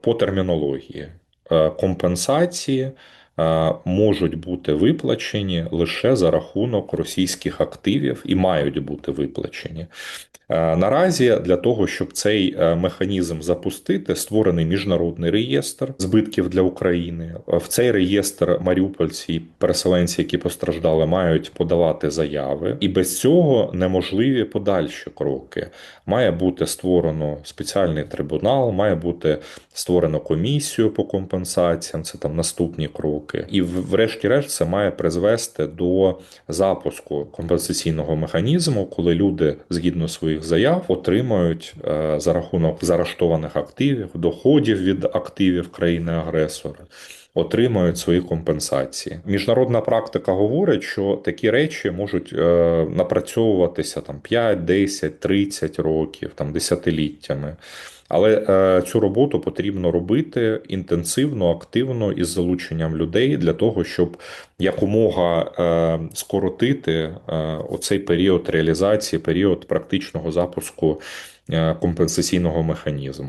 По термінології е, компенсації можуть бути виплачені лише за рахунок російських активів і мають бути виплачені. Е, Наразі для того, щоб цей е, механізм запустити, створений міжнародний реєстр збитків для України. Е, В цей реєстр маріупольці і переселенці, які постраждали, мають подавати заяви, і без цього неможливі подальші кроки. Має бути створено спеціальний трибунал, має бути створено комісію по компенсаціям. Це там наступні кроки, і врешті-решт це має призвести до запуску компенсаційного механізму, коли люди згідно своїх заяв отримають е, за рахунок заарештованих активів, доходів від активів країни-агресора. Отримають свої компенсації. Міжнародна практика говорить, що такі речі можуть е, напрацьовуватися там 5, 10, 30 років, там десятиліттями. Але е, цю роботу потрібно робити інтенсивно, активно із залученням людей для того, щоб якомога е, скоротити е, оцей період реалізації, період практичного запуску е, компенсаційного механізму.